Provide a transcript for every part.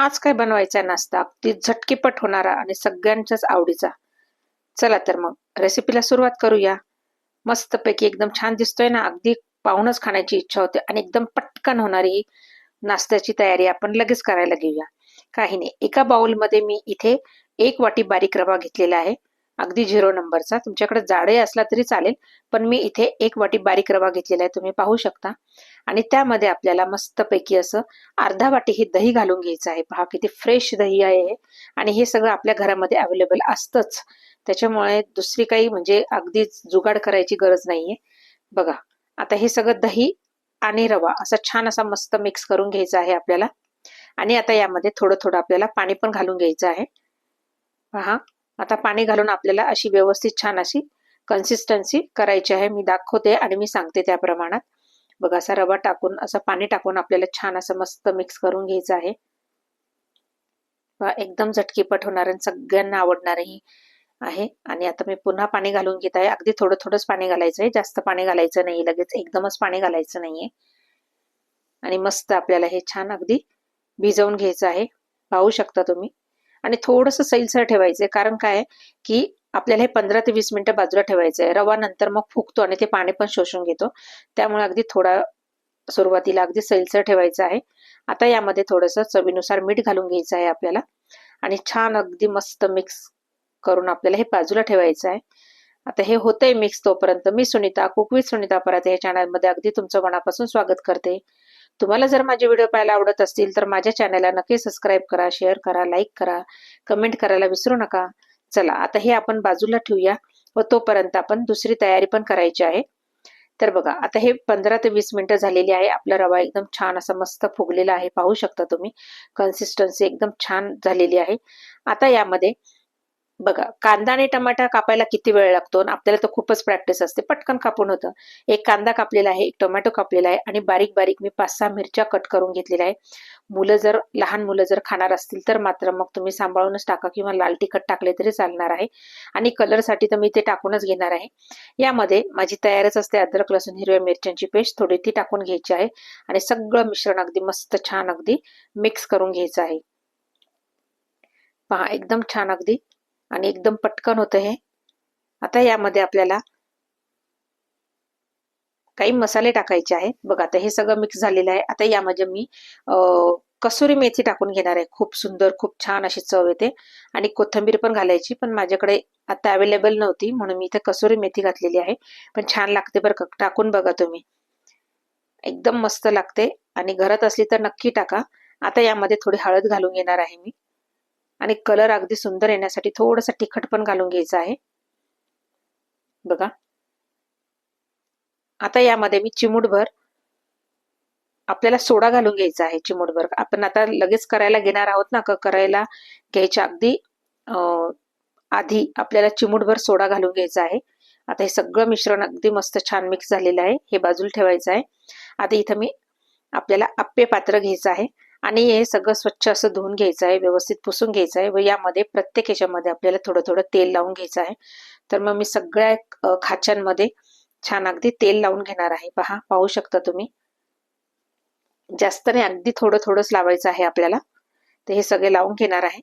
आज काय बनवायचा आहे नाश्ता? अगदी झटकीपट होणारा आणि सगळ्यांच्याच आवडीचा. चला तर मग रेसिपीला सुरुवात करूया. मस्तपैकी एकदम छान दिसतोय ना? अगदी पाहूनच खाण्याची इच्छा होते आणि एकदम पटकन होणारी ही नाश्त्याची तयारी आपण लगेच करायला घेऊया. काही नाही एका बाउलमध्ये मी इथे एक वाटी बारीक रवा घेतलेला आहे. अगदी झिरो नंबरचा. तुमच्याकडे जाडे असला तरी चालेल पण मी इथे एक वाटी बारीक रवा घेतलेला आहे तुम्ही पाहू शकता. आणि त्यामध्ये आपल्याला मस्तपैकी असं अर्धा वाटी हे दही घालून घ्यायचं आहे. पहा किती फ्रेश दही आहे आणि हे सगळं आपल्या घरामध्ये अवेलेबल असतंच. त्याच्यामुळे दुसरी काही म्हणजे अगदी जुगाड करायची गरज नाहीये. बघा आता हे सगळं दही आणि रवा असा छान असा मस्त मिक्स करून घ्यायचा आहे आपल्याला. आणि आता यामध्ये थोडं थोडं आपल्याला पाणी पण घालून घ्यायचं आहे. पहा आता पाणी घालून आपल्याला अशी व्यवस्थित छान अशी कन्सिस्टन्सी करायची आहे. मी दाखवते आणि मी सांगते त्या प्रमाणात. बघा असा रवा टाकून असं पाणी टाकून आपल्याला छान असं मस्त मिक्स करून घ्यायचं आहे. एकदम झटकीपट होणार आणि सगळ्यांना आवडणारही आहे. आणि आता मी पुन्हा पाणी घालून घेत आहे. अगदी थोडं थोडंच पाणी घालायचं आहे. जास्त पाणी घालायचं नाही लगेच एकदमच पाणी घालायचं नाहीये. आणि मस्त आपल्याला हे छान अगदी भिजवून घ्यायचं आहे. पाहू शकता तुम्ही. आणि थोडस सैलसर ठेवायचंय. कारण काय की आपल्याला हे पंधरा ते वीस मिनिटं बाजूला ठेवायचं आहे रवा नंतर मग फुगतो आणि ते पाणी पण शोषून घेतो. त्यामुळे अगदी थोडा सुरुवातीला अगदी सैलसर ठेवायचं आहे. आता यामध्ये थोडस चवीनुसार मीठ घालून घ्यायचं आहे आपल्याला. आणि छान अगदी मस्त मिक्स करून आपल्याला हे बाजूला ठेवायचं आहे. आता हे होतंय मिक्स तोपर्यंत. मी सुनीता कुकवी सुनीता परत या चॅनलमध्ये अगदी तुमचं मनापासून स्वागत करते. तुम्हाला जर माझे व्हिडिओ पाहायला आवडत असतील तर माझ्या चॅनलला नक्की सबस्क्राईब करा शेअर करा लाईक करा कमेंट करायला विसरू नका. चला आता हे आपण बाजूला ठेवूया व तोपर्यंत आपण दुसरी तयारी पण करायची आहे. तर बघा आता हे पंधरा ते वीस मिनिटं झालेली आहे. आपला रवा एकदम छान असा मस्त फुगलेला आहे. पाहू शकता तुम्ही. कन्सिस्टन्सी एकदम छान झालेली आहे. आता यामध्ये बघा कांदा आणि टमाटा कापायला किती वेळ लागतो? आपल्याला तर खूपच प्रॅक्टिस असते. पटकन कापून होतं. एक कांदा कापलेला आहे एक टोमॅटो कापलेला आहे आणि बारीक बारीक मी पाच सहा मिरच्या कट करून घेतलेल्या आहे. मुलं जर लहान मुलं जर खाणार असतील तर मात्र मग तुम्ही सांभाळूनच टाका किंवा लाल तिखट टाकले तरी चालणार आहे. आणि कलरसाठी तर मी ते टाकूनच घेणार आहे. यामध्ये माझी तयारच असते अद्रक लसूण हिरव्या मिरच्यांची पेस्ट. थोडी ती टाकून घ्यायची आहे. आणि सगळं मिश्रण अगदी मस्त छान अगदी मिक्स करून घ्यायचं आहे. पहा एकदम छान अगदी आणि एकदम पटकन होतं हे. आता यामध्ये आपल्याला काही मसाले टाकायचे आहेत. बघा आता हे सगळं मिक्स झालेलं आहे. आता यामध्ये मी कसुरी मेथी टाकून घेणार आहे. खूप सुंदर खूप छान अशी चव येते. आणि कोथंबीर पण घालायची पण माझ्याकडे आता अवेलेबल नव्हती. म्हणून मी इथे कसुरी मेथी घातलेली आहे. पण छान लागते बरं का. टाकून बघा तुम्ही. एकदम मस्त लागते. आणि घरात असली तर नक्की टाका. आता यामध्ये थोडी हळद घालून घेणार आहे मी. आणि कलर अगदी सुंदर येण्यासाठी थोडंसं तिखट पण घालून घ्यायचं आहे. बघा. आता यामध्ये मी चिमूटभर आपल्याला सोडा घालून घ्यायचा आहे चिमूटभर. आपण आता लगेच करायला घेणार आहोत ना करायला घ्यायच्या अगदी आधी आपल्याला चिमूटभर सोडा घालून घ्यायचा आहे. आता हे सगळं मिश्रण अगदी मस्त छान मिक्स झालेलं आहे. हे बाजूला ठेवायचं आहे. आता इथं मी आपल्याला आप्पे पात्र घ्यायचं आहे. आणि हे सगळं स्वच्छ असं धुवून घ्यायचं आहे व्यवस्थित पुसून घ्यायचं आहे व यामध्ये प्रत्येक ह्याच्यामध्ये आपल्याला थोडं थोडं तेल लावून घ्यायचं आहे. तर मग मी सगळ्या खाच्यांमध्ये छान अगदी तेल लावून घेणार आहे. पहा पाहू शकता तुम्ही. जास्त नाही अगदी थोडं थोडंच लावायचं आहे आपल्याला. तर हे सगळे लावून घेणार आहे.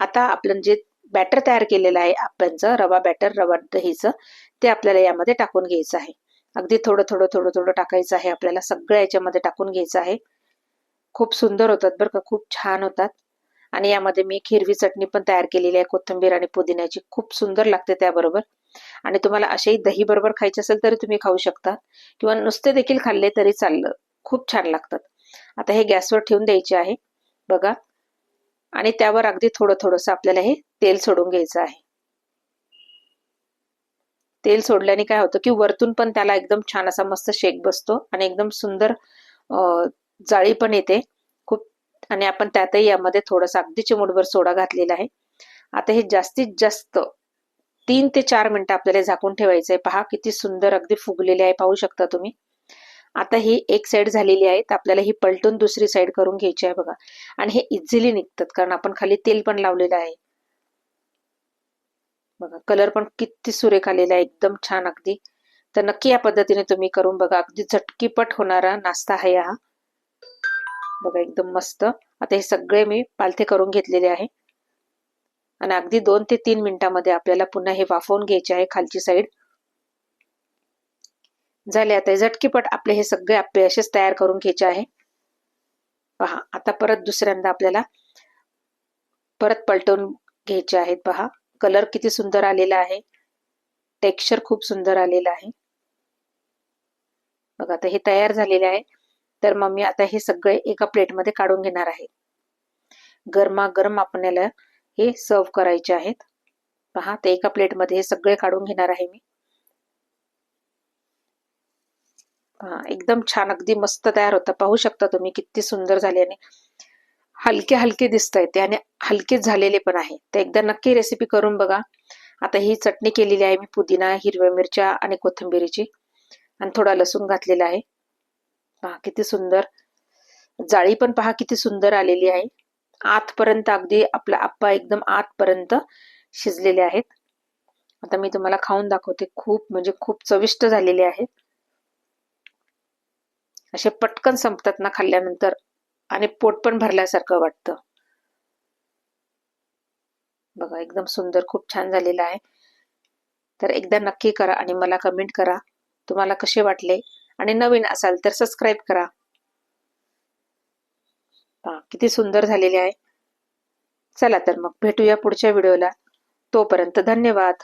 आता आपलं जे बॅटर तयार केलेलं आहे आपल्याचं रवा बॅटर रवा दहीचं ते आपल्याला यामध्ये टाकून घ्यायचं आहे. अगदी थोडं थोडं थोडं थोडं टाकायचं आहे आपल्याला. सगळ्या याच्यामध्ये टाकून घ्यायचं आहे. खूप सुंदर होतात बरं का खूप छान होतात. आणि यामध्ये मी एक हिरवी चटणी पण तयार केलेली आहे कोथिंबीर आणि पुदिन्याची. खूप सुंदर लागते त्याबरोबर. आणि तुम्हाला असेही दही बरोबर खायचे असेल तरी तुम्ही खाऊ शकता. किंवा नुसते देखील खाल्ले तरी चाललं. खूप छान लागतात. आता हे गॅसवर ठेवून द्यायचे आहे. बघा. आणि त्यावर अगदी थोडं थोडंसं आपल्याला हे तेल सोडून घ्यायचं आहे. तेल सोडल्याने काय होतं की वरतून पण त्याला एकदम छान असा मस्त शेक बसतो. आणि एकदम सुंदर जाळी पण येते. खूप आणि आपण त्यातही यामध्ये थोडस अगदी चिमुडभर सोडा घातलेला आहे. आता हे जास्तीत जास्त तीन ते चार मिनिटं आपल्याला झाकून ठेवायचं आहे. पहा किती सुंदर अगदी फुगलेले आहे. पाहू शकता तुम्ही. आता ही एक साइड झालेली आहे. तर आपल्याला ही पलटून दुसरी साइड करून घ्यायची आहे बघा. आणि हे इझिली निघतात कारण आपण खाली तेल पण लावलेलं आहे. बघा कलर पण किती सुरेख आलेला आहे. एकदम छान अगदी. तर नक्की या पद्धतीने तुम्ही करून बघा. अगदी झटकीपट होणारा नाश्ता आहे हा. बघा एकदम मस्त. आता हे सगळे मी पालथे करून घेतलेले आहे. आणि अगदी दोन ते तीन मिनिटांमध्ये आपल्याला पुन्हा हे वाफवून घ्यायचे आहे खालची साईड झाले आता झटकीपट आपले हे सगळे आपले असेच तयार करून घ्यायचे आहे. पहा आता परत दुसऱ्यांदा आपल्याला परत पलटवून घ्यायचे आहेत. पहा कलर किती सुंदर आलेला आहे. टेक्स्चर खूप सुंदर आलेलं आहे. बघा आता हे तयार झालेले आहे. तर मग मी आता हे सगळे एका प्लेटमध्ये काढून घेणार आहे. गरमागरम आपल्याला हे सर्व करायचे आहेत. पहा ते एका प्लेटमध्ये हे सगळे काढून घेणार आहे मी. पहा एकदम छान अगदी मस्त तयार होता. पाहू शकता तुम्ही किती सुंदर झाले आणि हलके हलके दिसत आहेत आणि हलकेच झालेले पण आहे. तर एकदा नक्की रेसिपी करून बघा. आता ही चटणी केलेली आहे मी पुदिना हिरव्या मिरच्या आणि कोथिंबीरीची. आणि थोडा लसूण घातलेला आहे. पहा किती सुंदर. जाळी पण पहा किती सुंदर आलेली आहे. आतपर्यंत अगदी आपला आप्पा एकदम आतपर्यंत शिजलेले आहेत. आता मी तुम्हाला खाऊन दाखवते. खूप म्हणजे खूप चविष्ट झालेले आहेत. असे पटकन संपतात ना खाल्ल्यानंतर आणि पोट पण भरल्यासारखं वाटतं. बघा एकदम सुंदर खूप छान झालेलं आहे. तर एकदा नक्की करा आणि मला कमेंट करा. तुम्हाला कसे वाटले? आणि नवीन असाल तर सबस्क्राईब करा. किती सुंदर झालेली आहे. चला तर मग भेटूया पुढच्या व्हिडिओला तोपर्यंत धन्यवाद.